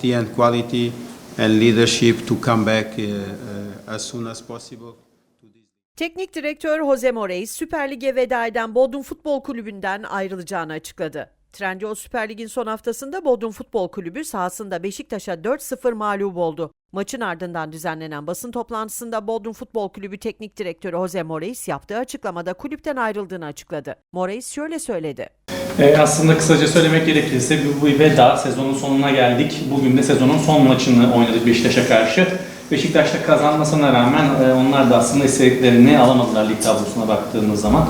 quantity and quality and leadership to come back uh, uh, as soon as possible. Teknik direktör Jose Moreis Süper Lig'e veda eden Bodrum Futbol Kulübü'nden ayrılacağını açıkladı. Trendyol Süper Lig'in son haftasında Bodrum Futbol Kulübü sahasında Beşiktaş'a 4-0 mağlup oldu. Maçın ardından düzenlenen basın toplantısında Bodrum Futbol Kulübü Teknik Direktörü Jose Moreis yaptığı açıklamada kulüpten ayrıldığını açıkladı. Moreis şöyle söyledi. Ee, aslında kısaca söylemek gerekirse bu, bu veda sezonun sonuna geldik. Bugün de sezonun son maçını oynadık Beşiktaş'a karşı. Beşiktaş'ta kazanmasına rağmen e, onlar da aslında istediklerini alamadılar lig tablosuna baktığımız zaman.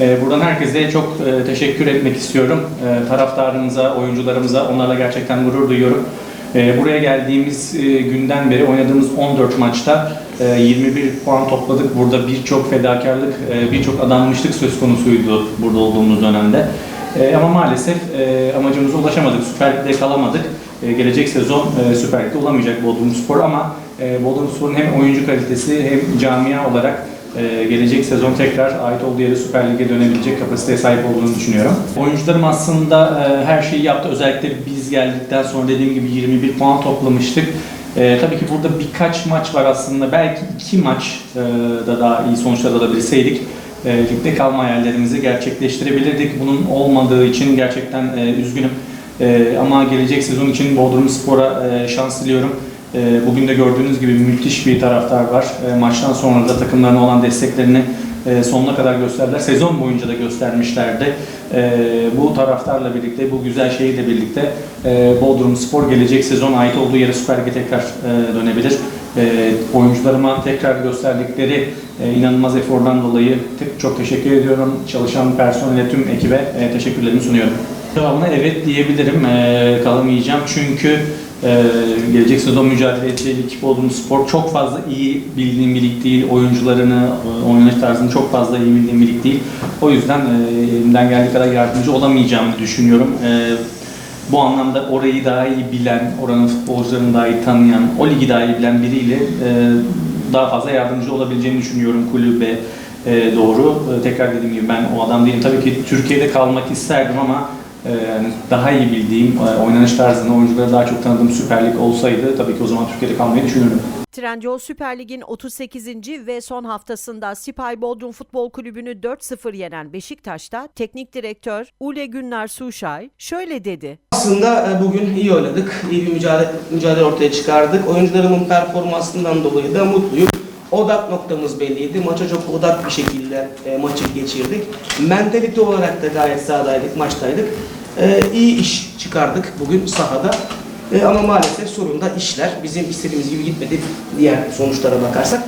E, buradan herkese çok e, teşekkür etmek istiyorum. E, taraftarımıza, oyuncularımıza onlarla gerçekten gurur duyuyorum. E, buraya geldiğimiz e, günden beri oynadığımız 14 maçta e, 21 puan topladık. Burada birçok fedakarlık, e, birçok adanmışlık söz konusuydu burada olduğumuz dönemde. E, ama maalesef e, amacımıza ulaşamadık. Süper Lig'de kalamadık. E, gelecek sezon e, Süper Lig'de olamayacak Bodrum Spor ama e, Bodrum Spor'un hem oyuncu kalitesi hem camia olarak e, gelecek sezon tekrar ait olduğu yere Süper Lig'e dönebilecek kapasiteye sahip olduğunu düşünüyorum. Oyuncularım aslında e, her şeyi yaptı. Özellikle biz geldikten sonra dediğim gibi 21 puan toplamıştık. E, tabii ki burada birkaç maç var aslında. Belki iki maç e, da daha iyi sonuçlar alabilseydik e, ligde kalma hayallerimizi gerçekleştirebilirdik. Bunun olmadığı için gerçekten e, üzgünüm. E, ama gelecek sezon için Bodrum Spor'a e, şans diliyorum. E, bugün de gördüğünüz gibi müthiş bir taraftar var. E, maçtan sonra da takımlarına olan desteklerini e, sonuna kadar gösterdiler. Sezon boyunca da göstermişlerdi. E, bu taraftarla birlikte, bu güzel şeyle birlikte e, Bodrum Spor gelecek sezon ait olduğu yere Süper Lig'e tekrar e, dönebilir. Oyuncularıma tekrar gösterdikleri inanılmaz efordan dolayı çok teşekkür ediyorum. Çalışan personele, tüm ekibe e, teşekkürlerimi sunuyorum. Cevabına evet diyebilirim. Kalamayacağım çünkü e, gelecek sezon mücadele edeceği lig Bodrum Spor çok fazla iyi bildiğim bir lig değil. Oyuncularını, e, oynanış tarzını çok fazla iyi bildiğim bir lig değil. O yüzden e, elimden geldiği kadar yardımcı olamayacağımı düşünüyorum. E, bu anlamda orayı daha iyi bilen, oranın futbolcularını daha iyi tanıyan, o ligi daha iyi bilen biriyle e, daha fazla yardımcı olabileceğini düşünüyorum kulübe e, doğru. E, tekrar dediğim gibi ben o adam değilim. Tabii ki Türkiye'de kalmak isterdim ama daha iyi bildiğim, e, oynanış tarzını, oyuncuları daha çok tanıdığım Süper Lig olsaydı tabii ki o zaman Türkiye'de kalmayı düşünürdüm. Trendyol Süper Lig'in 38. ve son haftasında Sipay Bodrum Futbol Kulübü'nü 4-0 yenen Beşiktaş'ta teknik direktör Ule Günnar Suşay şöyle dedi. Aslında e, bugün iyi oynadık. İyi bir mücadele, mücadele ortaya çıkardık. Oyuncularımın performansından dolayı da mutluyum. Odak noktamız belliydi. Maça çok odak bir şekilde e, maçı geçirdik. Mentalite olarak da gayet sahadaydık, maçtaydık. E, iyi iş çıkardık bugün sahada. E, ama maalesef sorun da işler bizim istediğimiz gibi gitmedi diğer sonuçlara bakarsak.